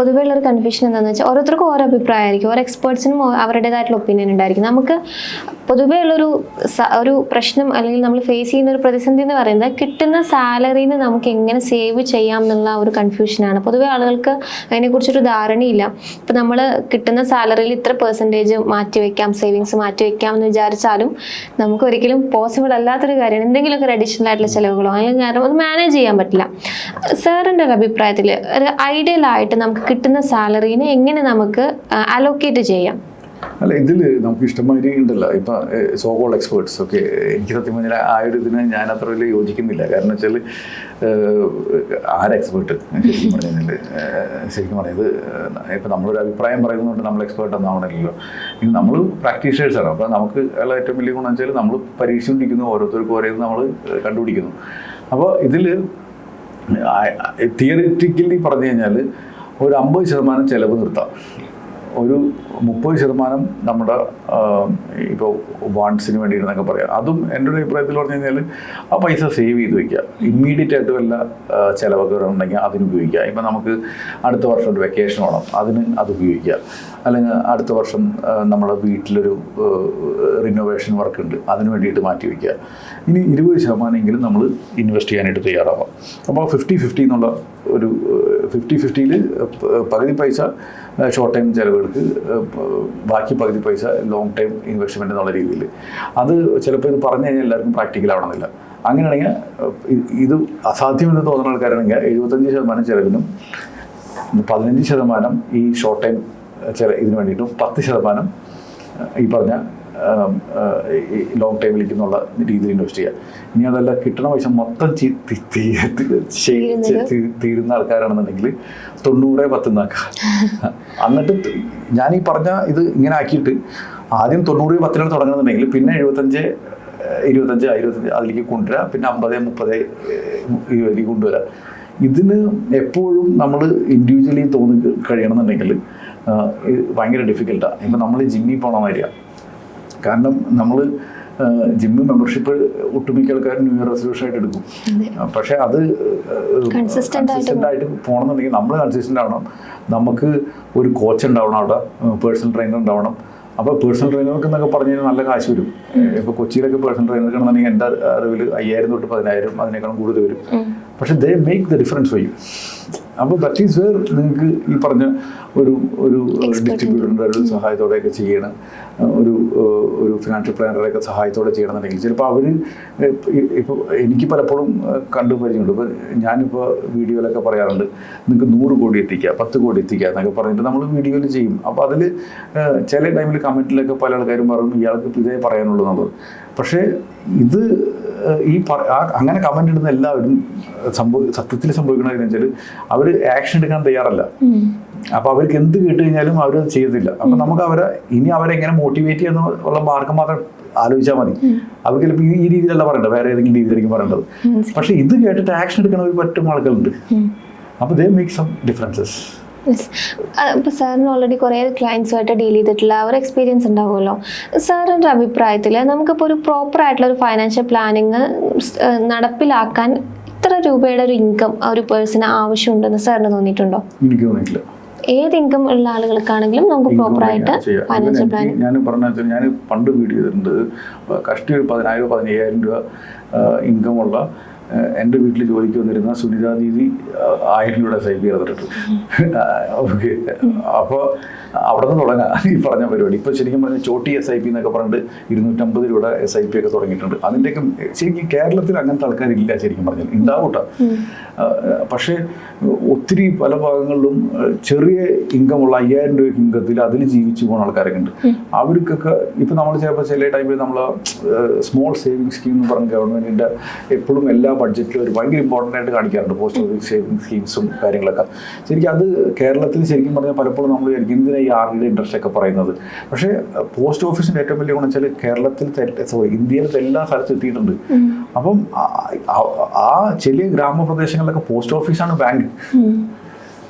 പൊതുവേ കൺഫ്യൂഷൻ എന്താണെന്ന് വെച്ചാൽ ഓരോരുത്തർക്കും ഓരോ അഭിപ്രായമായിരിക്കും. ഓരോ എക്സ്പേർട്സിനും അവരുടേതായിട്ടുള്ള ഒപ്പീനിയൻ ഉണ്ടായിരിക്കും. നമുക്ക് പൊതുവേ ഉള്ളൊരു ഒരു പ്രശ്നം അല്ലെങ്കിൽ നമ്മൾ ഫേസ് ചെയ്യുന്ന ഒരു പ്രതിസന്ധി എന്ന് പറയുന്നത് കിട്ടുന്ന സാലറിയിൽ നിന്ന് നമുക്ക് എങ്ങനെ സേവ് ചെയ്യാം എന്നുള്ള ഒരു കൺഫ്യൂഷനാണ് പൊതുവെ ആളുകൾക്ക് അതിനെക്കുറിച്ചൊരു ധാരണയില്ല. ഇപ്പം നമ്മൾ കിട്ടുന്ന സാലറിയിൽ ഇത്ര പെർസെന്റേജ് മാറ്റി വെക്കാം സേവിങ്സ് മാറ്റി വെക്കാം എന്ന് വിചാരിച്ചാലും നമുക്ക് ഒരിക്കലും പോസിബിൾ അല്ലാത്തൊരു കാര്യമാണ്. എന്തെങ്കിലുമൊക്കെ ഒരു അഡീഷണൽ ആയിട്ടുള്ള ചിലവുകളോ അല്ലെങ്കിൽ കാരണം അത് മാനേജ് ചെയ്യാൻ പറ്റില്ല. സാറിന്റെ ഒരു അഭിപ്രായത്തിൽ ഒരു ഐഡിയൽ ആയിട്ട് നമുക്ക് കിട്ടുന്ന സാലറീനെ എങ്ങനെ നമുക്ക് അലോക്കേറ്റ് ചെയ്യാം? അല്ല ഇതിൽ നമുക്ക് ഇഷ്ടമാതിരി ഉണ്ടല്ലോ ഇപ്പൊ സോകോൾ എക്സ്പേർട്സ് ഒക്കെ എനിക്ക് സത്യം പറഞ്ഞാൽ ആ ഒരു ഇതിന് ഞാൻ അത്ര വലിയ യോജിക്കുന്നില്ല. കാരണം വെച്ചാൽ ആര് എക്സ്പേർട്ട് ശരിക്കും പറഞ്ഞാൽ ശരിക്കും പറയുന്നത് ഇപ്പം നമ്മളൊരു അഭിപ്രായം പറയുന്നതുകൊണ്ട് നമ്മൾ എക്സ്പേർട്ട് ഒന്നാവണമല്ലോ ഇനി നമ്മൾ പ്രാക്ടീഷേഴ്സാണ് അപ്പോൾ നമുക്ക് ഉള്ള ഏറ്റവും വലിയ ഗുണം വെച്ചാൽ നമ്മൾ പരീക്ഷിച്ചുകൊണ്ടിരിക്കുന്നു ഓരോരുത്തർക്കും ഓരോന്ന് നമ്മൾ കണ്ടുപിടിക്കുന്നു. അപ്പോൾ ഇതിൽ തിയറിറ്റിക്കലി പറഞ്ഞു കഴിഞ്ഞാൽ ഒരു അമ്പത് ശതമാനം ചിലവ് നിർത്താം. ഒരു മുപ്പത് ശതമാനം നമ്മുടെ ഇപ്പോൾ വാണ്ട്സിന് വേണ്ടിയിട്ടെന്നൊക്കെ പറയാം. അതും എന്റെ ഒരു അഭിപ്രായത്തിൽ പറഞ്ഞു കഴിഞ്ഞാൽ ആ പൈസ സേവ് ചെയ്ത് വെക്കുക. ഇമ്മീഡിയറ്റ് ആയിട്ട് വല്ല ചിലവൊക്കെ ഉണ്ടെങ്കിൽ അതിന് ഉപയോഗിക്കുക. ഇപ്പം നമുക്ക് അടുത്ത വർഷം ഒരു വെക്കേഷൻ വേണം അതിന് അത് ഉപയോഗിക്കുക. അല്ലെങ്കിൽ അടുത്ത വർഷം നമ്മുടെ വീട്ടിലൊരു റിനോവേഷൻ വർക്ക് ഉണ്ട് അതിന് വേണ്ടിയിട്ട് മാറ്റി വയ്ക്കുക ഇനി ഇരുപത് ശതമാനമെങ്കിലും നമ്മൾ ഇൻവെസ്റ്റ് ചെയ്യാനായിട്ട് തയ്യാറാവാം. അപ്പോൾ ഫിഫ്റ്റി ഫിഫ്റ്റി എന്നുള്ള ഒരു ഫിഫ്റ്റി ഫിഫ്റ്റിയിൽ പകുതി പൈസ ഷോർട്ട് ടൈം ചിലവുകൾക്ക് ബാക്കി പകുതി പൈസ ലോങ് ടൈം ഇൻവെസ്റ്റ്മെന്റ് എന്നുള്ള രീതിയിൽ അത് ചിലപ്പോൾ ഇത് പറഞ്ഞു കഴിഞ്ഞാൽ എല്ലാവർക്കും പ്രാക്ടിക്കൽ ആവണമെന്നില്ല. അങ്ങനെയാണെങ്കിൽ ഇത് അസാധ്യമെന്ന് തോന്നുന്ന ആൾക്കാരാണെങ്കിൽ എഴുപത്തഞ്ച് ശതമാനം ചിലവിനും പതിനഞ്ച് ശതമാനം ഈ ഷോർട്ട് ടൈം ചില ഇതിന് വേണ്ടിയിട്ടും പത്ത് ശതമാനം ഈ പറഞ്ഞ ലോങ് ടൈമിലേക്ക് എന്നുള്ള രീതിയിൽ ഇൻവെസ്റ്റ് ചെയ്യുക ഇനി അതല്ല കിട്ടണ പൈസ മൊത്തം തീരുന്ന ആൾക്കാരാണെന്നുണ്ടെങ്കിൽ തൊണ്ണൂറ് പത്തുന്നാക്കുക എന്നിട്ട് ഞാൻ ഈ പറഞ്ഞ ഇത് ഇങ്ങനെ ആക്കിയിട്ട് ആദ്യം തൊണ്ണൂറ് പത്തിനാണ് തുടങ്ങുന്നുണ്ടെങ്കിൽ പിന്നെ എഴുപത്തഞ്ച് ഇരുപത്തഞ്ച് ഇരുപത്തഞ്ച് അതിലേക്ക് കൊണ്ടുവരാം. പിന്നെ അമ്പത് മുപ്പത് ഇരുപതിലേക്ക് കൊണ്ടുവരാം. ഇതിന് എപ്പോഴും നമ്മൾ ഇൻഡിവിജ്വലി തോന്നി കഴിയണമെന്നുണ്ടെങ്കിൽ ഭയങ്കര ഡിഫിക്കൽട്ടാണ് ഇപ്പം നമ്മൾ ജിമ്മിൽ പോകണ മാതിരിയാണ് കാരണം നമ്മൾ ജിമ്മ് മെമ്പർഷിപ്പ് ഒട്ടുമിക്ക ആൾക്കാരും ന്യൂ ഇയർ റെസൊല്യൂഷൻ ആയിട്ട് എടുക്കും. പക്ഷെ അത് കൺസിസ്റ്റന്റ് ആയിട്ട് പോകണമെന്നുണ്ടെങ്കിൽ നമ്മൾ കൺസിസ്റ്റന്റ് ആവണം. നമുക്ക് ഒരു കോച്ച് ഉണ്ടാവണം അവിടെ പേഴ്സണൽ ട്രെയിനർ ഉണ്ടാവണം. അപ്പോൾ പേഴ്സണൽ ട്രെയിനർക്ക് എന്നൊക്കെ പറഞ്ഞു കഴിഞ്ഞാൽ നല്ല കാശ് വരും. ഇപ്പോൾ കൊച്ചിയിലൊക്കെ പേഴ്സണൽ ട്രെയിനർ ആണെന്നുണ്ടെങ്കിൽ എന്റെ അറിവിൽ അയ്യായിരം തൊട്ട് പതിനായിരം അതിനേക്കാളും കൂടുതൽ വരും. പക്ഷെ they make the difference for you അപ്പോൾ ദറ്റ് ഈസ് വേർ നിങ്ങൾക്ക് ഈ പറഞ്ഞ ഒരു ഒരു ഡിസ്ട്രിബ്യൂട്ടറിന്റെ ഒരു സഹായത്തോടെയൊക്കെ ചെയ്യണം ഒരു ഒരു ഫിനാൻഷ്യൽ പ്ലാനറുടെയൊക്കെ സഹായത്തോടെ ചെയ്യണമെന്നുണ്ടെങ്കിൽ. ചിലപ്പോൾ അവർ ഇപ്പോൾ എനിക്ക് പലപ്പോഴും കണ്ടു പരിചയമുണ്ട്. ഇപ്പോൾ ഞാനിപ്പോൾ വീഡിയോയിലൊക്കെ പറയാറുണ്ട് നിങ്ങൾക്ക് നൂറ് കോടി എത്തിക്കുക പത്ത് കോടി എത്തിക്കുക എന്നൊക്കെ പറഞ്ഞിട്ട് നമ്മൾ വീഡിയോയിൽ ചെയ്യും. അപ്പോൾ അതിൽ ചില ടൈമിൽ കമന്റിലൊക്കെ പല ആൾക്കാരും പറയും ഇയാൾക്ക് ഇപ്പം ഇതേ പറയാനുള്ളൂ എന്നുള്ളത് പക്ഷേ ഇത് ഈ അങ്ങനെ കമന്റ് ഇടുന്ന എല്ലാവരും സംഭവ സത്യത്തിൽ സംഭവിക്കണമെന്ന് വെച്ചാൽ അവർ ആക്ഷൻ എടുക്കാൻ തയ്യാറല്ല. അപ്പൊ അവർക്ക് എന്ത് കേട്ട് കഴിഞ്ഞാലും അവർ ചെയ്യത്തില്ല അപ്പൊ നമുക്ക് അവരെ ഇനി അവരെ എങ്ങനെ മോട്ടിവേറ്റ് ചെയ്യുന്ന ഉള്ള മാർഗം മാത്രം ആലോചിച്ചാൽ മതി. അവർക്ക് ചിലപ്പോൾ ഈ രീതിയിലല്ല പറയേണ്ടത് വേറെ ഏതെങ്കിലും രീതിയിലായിരിക്കും പറയേണ്ടത്. പക്ഷെ ഇത് കേട്ടിട്ട് ആക്ഷൻ എടുക്കണ ഒരു പറ്റും ആളുകളുണ്ട് അപ്പൊ ദേ മേക്ക് സം ഡിഫറൻസസ് ഇപ്പോൾ സാറിന് ഓൾറെഡി കുറേ ക്ലയൻസുമായിട്ട് ഡീൽ ചെയ്തിട്ടുള്ള ആ ഒരു എക്സ്പീരിയൻസ് ഉണ്ടാവുമല്ലോ. സാറിന്റെ അഭിപ്രായത്തിൽ നമുക്കിപ്പോൾ ഒരു പ്രോപ്പർ ആയിട്ടുള്ള ഒരു ഫൈനാൻഷ്യൽ പ്ലാനിങ് നടപ്പിലാക്കാൻ ഇത്ര രൂപയുടെ ഒരു ഇൻകം ഒരു പേഴ്സണ് ആവശ്യമുണ്ടെന്ന് സാറിന് തോന്നിയിട്ടുണ്ടോ? എനിക്ക് തോന്നിയിട്ടില്ല. ഏത് ഇൻകം ഉള്ള ആളുകൾക്കാണെങ്കിലും നമുക്ക് പ്രോപ്പർ ആയിട്ട് ഫൈനാൻഷ്യൽ പ്ലാനിങ് ഞാൻ പറഞ്ഞാൽ ഞാൻ പണ്ട് വീഡിയോ ചെയ്തിട്ടുണ്ട്. കഷ്ടി ഒരു പതിനായിരം പതിനയ്യായിരം രൂപ ഇൻകം ഉള്ള എന്റെ വീട്ടിൽ ജോലിക്ക് വന്നിരുന്ന സുനിത ദീദി ആയിരൂടെ സൈബി ചെയ്തിട്ടുണ്ട് ഓക്കെ. അപ്പോൾ അവിടെ നിന്ന് തുടങ്ങാം ഈ പറഞ്ഞ പരിപാടി. ഇപ്പോൾ ശരിക്കും പറഞ്ഞാൽ ചോട്ടി എസ് ഐ പി എന്നൊക്കെ പറഞ്ഞിട്ട് ഇരുന്നൂറ്റമ്പത് രൂപയുടെ എസ് ഐ പി ഒക്കെ തുടങ്ങിയിട്ടുണ്ട്. അതിന്റെയൊക്കെ ശരിക്കും കേരളത്തിൽ അങ്ങനത്തെ ആൾക്കാരില്ല ശരിക്കും പറഞ്ഞാൽ. ഉണ്ടാവും കേട്ടോ പക്ഷേ ഒത്തിരി പല ഭാഗങ്ങളിലും ചെറിയ ഇൻകമുള്ള അയ്യായിരം രൂപ ഇൻകത്തിൽ അതിൽ ജീവിച്ചു പോകുന്ന ആൾക്കാരൊക്കെ ഉണ്ട്. അവർക്കൊക്കെ ഇപ്പം നമ്മൾ ചിലപ്പോൾ ചില ടൈമിൽ നമ്മൾ സ്മോൾ സേവിങ് സ്കീം എന്ന് പറഞ്ഞ ഗവൺമെന്റിന്റെ എപ്പോഴും എല്ലാ ബഡ്ജറ്റിലും ഒരു ഭയങ്കര ഇമ്പോർട്ടന്റ് ആയിട്ട് കാണിക്കാറുണ്ട്. പോസ്റ്റ് ഓഫീസ് സേവിങ് സ്കീംസും കാര്യങ്ങളൊക്കെ. ശരിക്കും അത് കേരളത്തിൽ ശരിക്കും പറഞ്ഞാൽ പലപ്പോഴും നമ്മൾ വിചാരിക്കും എന്തിനാ ഈ ആറിന്റെ ഇൻട്രസ്റ്റ് ഒക്കെ പറയുന്നത്? പക്ഷേ പോസ്റ്റ് ഓഫീസിന്റെ ഏറ്റവും വലിയ ഗുണം വെച്ചാൽ കേരളത്തിൽ സോറി ഇന്ത്യയിലത്തെ എല്ലാ സ്ഥലത്തും എത്തിയിട്ടുണ്ട്. അപ്പം ആ ചെറിയ ഗ്രാമപ്രദേശങ്ങളിലൊക്കെ പോസ്റ്റ് ഓഫീസാണ് ബാങ്ക്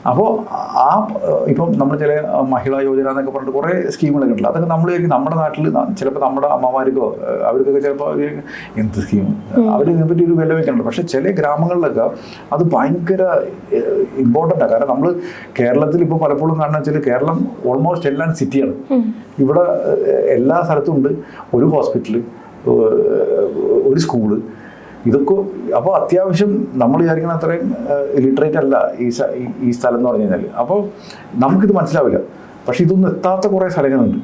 അപ്പോൾ ആ ഇപ്പം നമ്മൾ ചില മഹിളാ യോജന എന്നൊക്കെ പറഞ്ഞിട്ട് കുറേ സ്കീമുകളൊക്കെ ഉണ്ടല്ലോ അതൊക്കെ നമ്മൾ നമ്മുടെ നാട്ടിൽ ചിലപ്പോൾ നമ്മുടെ അമ്മമാർക്കോ അവർക്കൊക്കെ ചിലപ്പോൾ എന്ത് സ്കീം? അവർ ഇതിനെപ്പറ്റി ഒരു വില വെക്കുന്നുണ്ട്. പക്ഷേ ചില ഗ്രാമങ്ങളിലൊക്കെ അത് ഭയങ്കര ഇമ്പോർട്ടന്റ് ആണ് കാരണം നമ്മൾ കേരളത്തിൽ ഇപ്പോൾ പലപ്പോഴും കാണുന്ന വെച്ചാൽ കേരളം ഓൾമോസ്റ്റ് എല്ലാം സിറ്റിയാണ് ഇവിടെ എല്ലാ സ്ഥലത്തും ഉണ്ട്. ഒരു ഹോസ്പിറ്റൽ ഒരു സ്കൂൾ ഇതൊക്കെ അപ്പോൾ അത്യാവശ്യം നമ്മൾ വിചാരിക്കുന്ന അത്രയും ലിറ്ററേറ്റ് അല്ല ഈ ഈ സ്ഥലം എന്ന് പറഞ്ഞു കഴിഞ്ഞാൽ അപ്പോൾ നമുക്കിത് മനസ്സിലാവില്ല. പക്ഷെ ഇതൊന്നും എത്താത്ത കുറേ സ്ഥലങ്ങളുണ്ട്.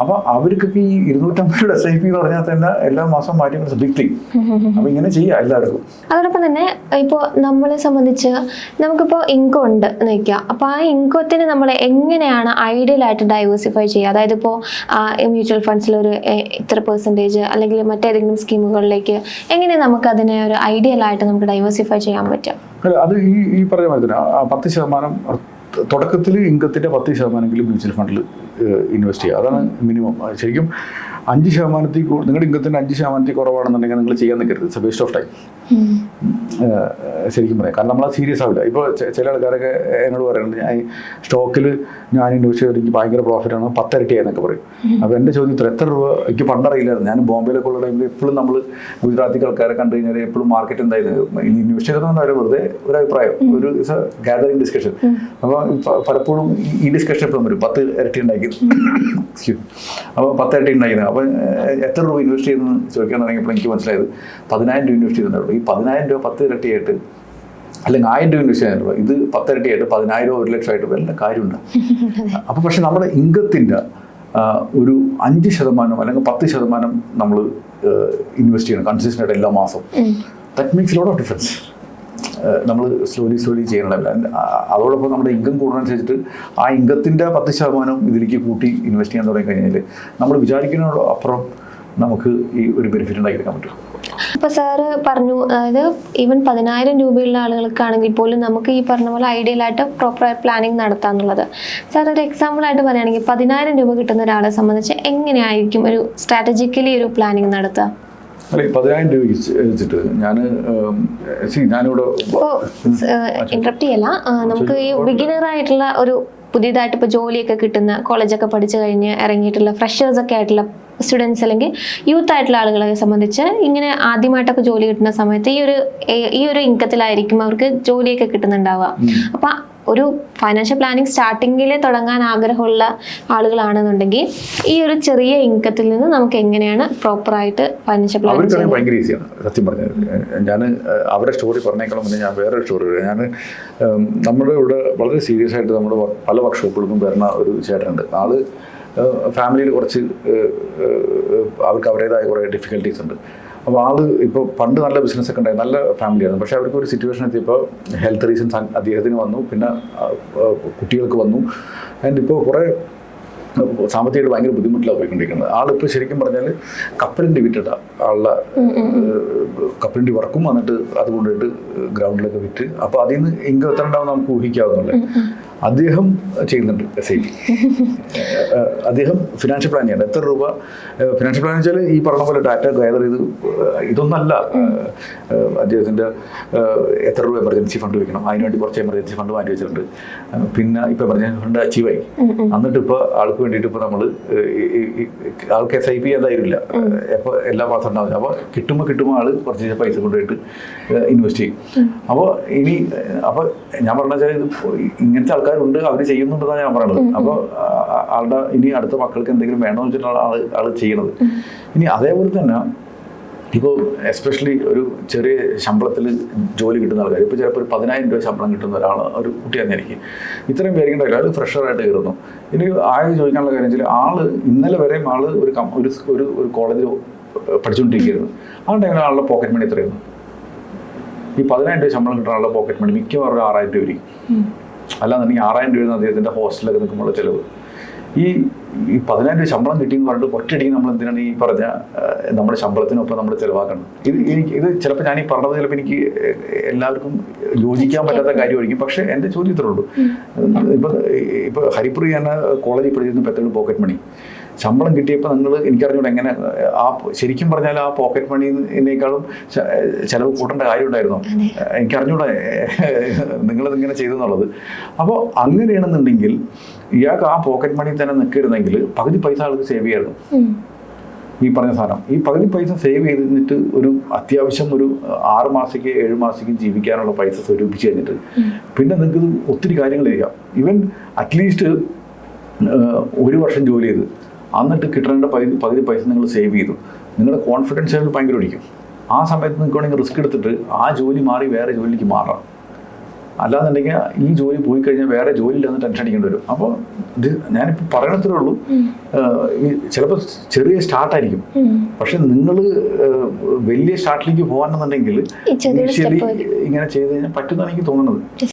അപ്പോൾ അവർക്കൊക്കെ ഈ ഇരുന്നൂറ്റമ്പത് രൂപ എസ് ഐ പി എന്ന് പറഞ്ഞാൽ തന്നെ എല്ലാ മാസം മാറ്റി ബിഗ് തിങ് അപ്പോൾ ഇങ്ങനെ ചെയ്യാം എല്ലാവർക്കും. അതോടൊപ്പം തന്നെ ഇപ്പോ നമ്മളെ സംബന്ധിച്ച് നമുക്കിപ്പോൾ ഇൻകം ഉണ്ട് എന്ന് വയ്ക്കുക അപ്പോൾ ആ ഇൻകത്തിന് നമ്മൾ എങ്ങനെയാണ് ഐഡിയൽ ആയിട്ട് ഡൈവേഴ്സിഫൈ ചെയ്യുക? അതായത് ഇപ്പോ മ്യൂച്വൽ ഫണ്ട്സിൽ ഒരു ഇത്ര പെർസെന്റേജ് അല്ലെങ്കിൽ മറ്റേതെങ്കിലും സ്കീമുകളിലേക്ക് എങ്ങനെ നമുക്ക് അതിനെ ഒരു ഐഡിയൽ ആയിട്ട് നമുക്ക് ഡൈവേഴ്സിഫൈ ചെയ്യാൻ പറ്റും അല്ല അത് ഈ ഈ പറഞ്ഞ മാതിരി പത്ത് ശതമാനം തുടക്കത്തിൽ ഇൻകത്തിന്റെ പത്ത് ശതമാനമെങ്കിലും മ്യൂച്വൽ ഫണ്ടിൽ ഇൻവെസ്റ്റ് ചെയ്യുക. അതാണ് മിനിമം. ശരിക്കും അഞ്ച് ശതമാനത്തിൽ നിങ്ങളുടെ ഇൻകത്തിന്റെ അഞ്ച് ശതമാനത്തിൽ കുറവാണെന്നുണ്ടെങ്കിൽ നിങ്ങൾ ചെയ്യാൻ നിൽക്കരുത്. ഇറ്റ്സ് വേസ്റ്റ് ഓഫ് ടൈം ശരിക്കും പറയാം. കാരണം നമ്മൾ സീരിയസ് ആവില്ല. ഇപ്പോൾ ചില ആൾക്കാരൊക്കെ എന്നോട് പറയുന്നുണ്ട് ഞാൻ സ്റ്റോക്കിൽ ഞാൻ ഇൻവെസ്റ്റ് ചെയ്തിട്ട് എനിക്ക് ഭയങ്കര പ്രോഫിറ്റ് ആണ്. പത്തരട്ടിയായി എന്നൊക്കെ പറയും. അപ്പോൾ എന്റെ ഇത്ര എത്ര രൂപ എനിക്ക് പണ്ടറിയില്ലായിരുന്നു. ഞാൻ ബോംബെയിലൊക്കെ ഉള്ള ടൈമിൽ എപ്പോഴും നമ്മൾ ഗുജറാത്തി ആൾക്കാരെ കണ്ടു കഴിഞ്ഞാൽ എപ്പോഴും മാർക്കറ്റ് എന്തായിരുന്നു? ഇൻവെസ്റ്റ് ചെയ്തതെന്ന് അവർ വെറുതെ ഒരു അഭിപ്രായം. ഒരു ഗാദറിംഗ് ഡിസ്കഷൻ അപ്പോൾ പലപ്പോഴും ഈ- ഡിസ്കഷൻ എപ്പോഴും വരും. പത്ത് ഇരട്ടി ഉണ്ടാക്കി. അപ്പോൾ പത്ത് ഇരട്ടി ഉണ്ടായിരുന്നു അപ്പോൾ എത്ര രൂപ ഇൻവെസ്റ്റ് ചെയ്തെന്ന് ചോദിക്കാൻ തുടങ്ങിയപ്പോൾ എനിക്ക് മനസ്സിലായത് പതിനായിരം രൂപ ഇൻവെസ്റ്റ് ചെയ്യുന്നുള്ളൂ ഈ പതിനായിരം രൂപ പത്ത് ഇരട്ടിയായിട്ട് അല്ലെങ്കിൽ ആയിരം രൂപ ഇൻവെസ്റ്റ് ചെയ്യാനുള്ളൂ ഇത് പത്തിരട്ടിയായിട്ട് പതിനായിരം ഒരു ലക്ഷമായിട്ട് വല്ല കാര്യമുണ്ട്. അപ്പോൾ പക്ഷെ നമ്മുടെ ഇൻകത്തിന്റെ ഒരു അഞ്ച് ശതമാനം അല്ലെങ്കിൽ പത്ത് ശതമാനം നമ്മൾ ഇൻവെസ്റ്റ് ചെയ്യണം കൺസിസ്റ്റന്റ് ആയിട്ട് എല്ലാ മാസം that means load of difference നമ്മൾ സ്ലോലി സ്ലോലി ചെയ്യണമല്ല അതോടൊപ്പം നമ്മുടെ ഇൻകം കൂടുന്നതനുസരിച്ചിട്ട് ആ ഇൻകത്തിന്റെ പത്ത് ശതമാനം ഇതിലേക്ക് കൂട്ടി ഇൻവെസ്റ്റ് ചെയ്യാൻ തുടങ്ങി കഴിഞ്ഞാൽ നമ്മൾ വിചാരിക്കുന്നതിനോട് അപ്പുറം നമുക്ക് ഈ ഒരു ബെനിഫിറ്റ് ഉണ്ടാക്കിയെടുക്കാൻ പറ്റും. ഇപ്പൊ സാറ് പറഞ്ഞു അതായത് ഈവൻ പതിനായിരം രൂപയുള്ള ആളുകൾക്കാണെങ്കിൽ പോലും നമുക്ക് ഈ പറഞ്ഞ പോലെ ഐഡിയൽ ആയിട്ട് പ്രോപ്പർ പ്ലാനിങ് നടത്താന്നുള്ളത് സാർ ഒരു എക്സാമ്പിൾ ആയിട്ട് പറയുകയാണെങ്കിൽ പതിനായിരം രൂപ കിട്ടുന്ന ഒരാളെ സംബന്ധിച്ച് എങ്ങനെയായിരിക്കും ഒരു സ്ട്രാറ്റജിക്കലി ഒരു പ്ലാനിങ് നടത്തുക? അല്ല പതിനായിരം രൂപ വെച്ച് വെച്ചിട്ട് ഞാൻ ഞാനിവിടെ ഇന്റർപ്റ്റ് ഇന്ററപ്റ്റ് ചെയ്യല്ല. നമുക്ക് ഈ ബിഗിനർ ആയിട്ടുള്ള ഒരു പുതിയതായിട്ട് ഇപ്പോൾ ജോലിയൊക്കെ കിട്ടുന്ന കോളേജൊക്കെ പഠിച്ചു കഴിഞ്ഞ് ഇറങ്ങിയിട്ടുള്ള ഫ്രഷേഴ്സ് ഒക്കെ ആയിട്ടുള്ള സ്റ്റുഡൻസ് അല്ലെങ്കിൽ യൂത്ത് ആയിട്ടുള്ള ആളുകളെ സംബന്ധിച്ച് ഇങ്ങനെ ആദ്യമായിട്ടൊക്കെ ജോലി കിട്ടുന്ന സമയത്ത് ഈ ഒരു ഈ ഒരു ഇൻകത്തിലായിരിക്കും അവർക്ക് ജോലിയൊക്കെ കിട്ടുന്നുണ്ടാവുക. അപ്പം ഒരു ഫൈനാൻഷ്യൽ പ്ലാനിങ് സ്റ്റാർട്ടിങ്ങിൽ തുടങ്ങാൻ ആഗ്രഹമുള്ള ആളുകളാണെന്നുണ്ടെങ്കിൽ ഈ ഒരു ചെറിയ ഇൻകത്തിൽ നിന്ന് നമുക്ക് എങ്ങനെയാണ് പ്രോപ്പറായിട്ട് ഫൈനാൻഷ്യൽ പ്ലാനിങ് ഭയങ്കര ഈസിയാണ് സത്യം പറഞ്ഞത് ഞാൻ അവരുടെ സ്റ്റോറി പറഞ്ഞേക്കാളും മുന്നേ ഞാൻ വേറെ സ്റ്റോറി ഞാൻ നമ്മുടെ ഇവിടെ വളരെ സീരിയസ് ആയിട്ട് നമ്മുടെ പല വർക്ക്ഷോപ്പുകൾക്കും വരുന്ന ഒരു ചേട്ടനുണ്ട്. ആൾ ഫാമിലിയിൽ കുറച്ച് അവർക്ക് അവരുടേതായ കുറേ ഡിഫിക്കൽട്ടീസ് ഉണ്ട്. അപ്പോൾ ആൾ ഇപ്പോൾ പണ്ട് നല്ല ബിസിനസ്സൊക്കെ ഉണ്ടായി നല്ല ഫാമിലിയായിരുന്നു പക്ഷേ അവർക്ക് ഒരു സിറ്റുവേഷൻ എത്തിയപ്പോൾ ഹെൽത്ത് റീസൺസ് അദ്ദേഹത്തിന് വന്നു പിന്നെ കുട്ടികൾക്ക് വന്നു. ആൻഡ് ഇപ്പോൾ കുറേ സാമ്പത്തികമായിട്ട് ഭയങ്കര ബുദ്ധിമുട്ടിലാണ് പോയിക്കൊണ്ടിരിക്കുന്നത്. ആളിപ്പോൾ ശരിക്കും പറഞ്ഞാൽ കപ്പലിന്റെ വിറ്റിട്ട ആളുടെ കപ്പലിന്റെ വർക്കും വന്നിട്ട് അത് കൊണ്ടുപോയിട്ട് ഗ്രൗണ്ടിലൊക്കെ വിറ്റ്. അപ്പോൾ അതിൽ നിന്ന് ഇൻകം എത്ര ഉണ്ടാവും നമുക്ക് ഊഹിക്കാവുന്നുള്ളൂ അദ്ദേഹം ചെയ്യുന്നുണ്ട് എസ് ഐ പി അദ്ദേഹം ഫിനാൻഷ്യൽ പ്ലാൻ ചെയ്യണം എത്ര രൂപ ഫിനാൻഷ്യൽ പ്ലാൻ വെച്ചാൽ ഈ പറഞ്ഞ പോലെ ഡാറ്റ ഗാദർ ചെയ്ത് ഇതൊന്നല്ല അദ്ദേഹത്തിന്റെ എത്ര രൂപ എമർജൻസി ഫണ്ട് വെക്കണം അതിനുവേണ്ടി കുറച്ച് എമർജൻസി ഫണ്ട് മാറ്റി വെച്ചിട്ടുണ്ട്. പിന്നെ ഇപ്പോൾ എമർജൻസി ഫണ്ട് അച്ചീവ് ആയി. എന്നിട്ട് ഇപ്പോൾ ആൾക്ക് വേണ്ടിയിട്ട് ഇപ്പോൾ നമ്മൾ ആൾക്ക് എസ് ഐ പി എന്തായിരുന്നില്ല. അപ്പോൾ എല്ലാ മാസം ഉണ്ടാവില്ല. അപ്പോൾ കിട്ടുമ്പോൾ കിട്ടുമ്പോൾ ആൾ കുറച്ച് പൈസ കൊണ്ടുപോയിട്ട് ഇൻവെസ്റ്റ് ചെയ്യും. അപ്പോൾ ഇനി അപ്പോൾ ഞാൻ പറഞ്ഞ വെച്ചാൽ ഇങ്ങനത്തെ ആൾക്കാരുണ്ട് അവർ ചെയ്യുന്നുണ്ടെന്നാണ് ഞാൻ പറയണത്. അപ്പോൾ ആളുടെ ഇനി അടുത്ത മക്കൾക്ക് എന്തെങ്കിലും വേണമെന്ന് വെച്ചിട്ടാണ് ആൾ ആൾ ചെയ്യണത്. ഇനി അതേപോലെ തന്നെ ഇപ്പോൾ എസ്പെഷ്യലി ഒരു ചെറിയ ശമ്പളത്തിൽ ജോലി കിട്ടുന്ന ആൾക്കാർ ഇപ്പോൾ ചിലപ്പോൾ ഒരു പതിനായിരം രൂപ ശമ്പളം കിട്ടുന്ന ഒരാൾ ഒരു കുട്ടിയാണ് എനിക്ക് ഇത്രയും പേരിക്കേണ്ട ആൾ ഫ്രഷറായിട്ട് കയറുന്നു. ഇനി ആകെ ചോദിക്കാനുള്ള കാര്യം വെച്ചാൽ ആൾ ഇന്നലെ വരെയും ആൾ ഒരു ഒരു ഒരു കോളേജിൽ പഠിച്ചുകൊണ്ടിരിക്കുകയായിരുന്നു. ആ ടൈമിൽ ആളുടെ പോക്കറ്റ് മണി എത്രയായിരുന്നു ഈ പതിനായിരം രൂപ ശമ്പളം കിട്ടുന്ന ആളുടെ പോക്കറ്റ് മണി മിക്കവാറും ആറായിരം രൂപ ആയിരിക്കും. അല്ലാന്നുണ്ടെങ്കിൽ ആറായിരം രൂപ അദ്ദേഹത്തിന്റെ ഹോസ്റ്റലൊക്കെ നിൽക്കുമ്പോൾ ചിലവ്. ഈ ഈ പതിനായിരം രൂപ ശമ്പളം കിട്ടിയെന്ന് പറഞ്ഞിട്ട് ഒറ്റയടിക്ക് നമ്മൾ എന്തിനാണ് ഈ പറഞ്ഞ നമ്മുടെ ശമ്പളത്തിനൊപ്പം നമ്മൾ ചിലവാക്കണം? ഇത് എനിക്ക് ഇത് ചിലപ്പോൾ ഞാൻ ഈ പറഞ്ഞത് ചിലപ്പോൾ എനിക്ക് എല്ലാവർക്കും യോജിക്കാൻ പറ്റാത്ത കാര്യമായിരിക്കും. പക്ഷേ എന്റെ ചോദ്യം ഇത്രേ ഉള്ളൂ. ഇപ്പം ഇപ്പോൾ ഹരിപ്രിയ എന്ന കോളേജിൽ പഠിച്ചിരുന്ന പെട്ടെന്ന് പോക്കറ്റ് മണി. ശമ്പളം കിട്ടിയപ്പോൾ നിങ്ങൾ എനിക്കറിഞ്ഞൂടെ എങ്ങനെ ആ ശരിക്കും പറഞ്ഞാൽ ആ പോക്കറ്റ് മണിനേക്കാളും ചിലവ് കൂട്ടേണ്ട കാര്യമുണ്ടായിരുന്നു. എനിക്കറിഞ്ഞൂടെ നിങ്ങളിതിങ്ങനെ ചെയ്തു എന്നുള്ളത് അപ്പോൾ അങ്ങനെയാണെന്നുണ്ടെങ്കിൽ ഇയാൾക്ക് ആ പോക്കറ്റ് മണി തന്നെ നിൽക്കരുതെങ്കിൽ പകുതി പൈസ ആൾക്ക് സേവ് ചെയ്യായിരുന്നു. ഈ പറഞ്ഞ സാധനം. ഈ പകുതി പൈസ സേവ് ചെയ്തിട്ട് ഒരു അത്യാവശ്യം ഒരു ആറ് മാസത്തേക്ക് ഏഴ് മാസത്തേക്കും ജീവിക്കാനുള്ള പൈസ സ്വരൂപിച്ച് കഴിഞ്ഞിട്ട് പിന്നെ നിങ്ങൾക്ക് ഒത്തിരി കാര്യങ്ങൾ ചെയ്യാം. ഈവൻ അറ്റ്ലീസ്റ്റ് ഒരു വർഷം ജോലി ചെയ്ത്. എന്നിട്ട് കിട്ടേണ്ട പകുതി പകുതി പൈസ നിങ്ങൾ സേവ് ചെയ്തു. നിങ്ങളുടെ കോൺഫിഡൻസ് ലെവൽ ഭയങ്കര ഒടിക്കും. ആ സമയത്ത് നിങ്ങൾക്ക് വേണമെങ്കിൽ റിസ്ക് എടുത്തിട്ട് ആ ജോലി മാറി വേറെ ജോലിക്ക് മാറാം. അല്ലാന്നുണ്ടെങ്കിൽ ഈ ജോലി പോയി കഴിഞ്ഞാൽ വേറെ ജോലി ഇല്ലാന്ന് ടെൻഷൻ അടിക്കേണ്ടി വരും. അപ്പോൾ ഇത് ഞാനിപ്പോൾ പറയണത്രേ ഉള്ളൂ. ഈ ചിലപ്പോൾ ചെറിയ സ്റ്റാർട്ടായിരിക്കും. പക്ഷെ നിങ്ങൾ വലിയ സ്റ്റാർട്ടിലേക്ക് പോകാന്നുണ്ടെങ്കിൽ ഇനീഷ്യലി. ഇങ്ങനെ ചെയ്ത് കഴിഞ്ഞാൽ പറ്റുന്നതാണ് എനിക്ക് തോന്നുന്നത്.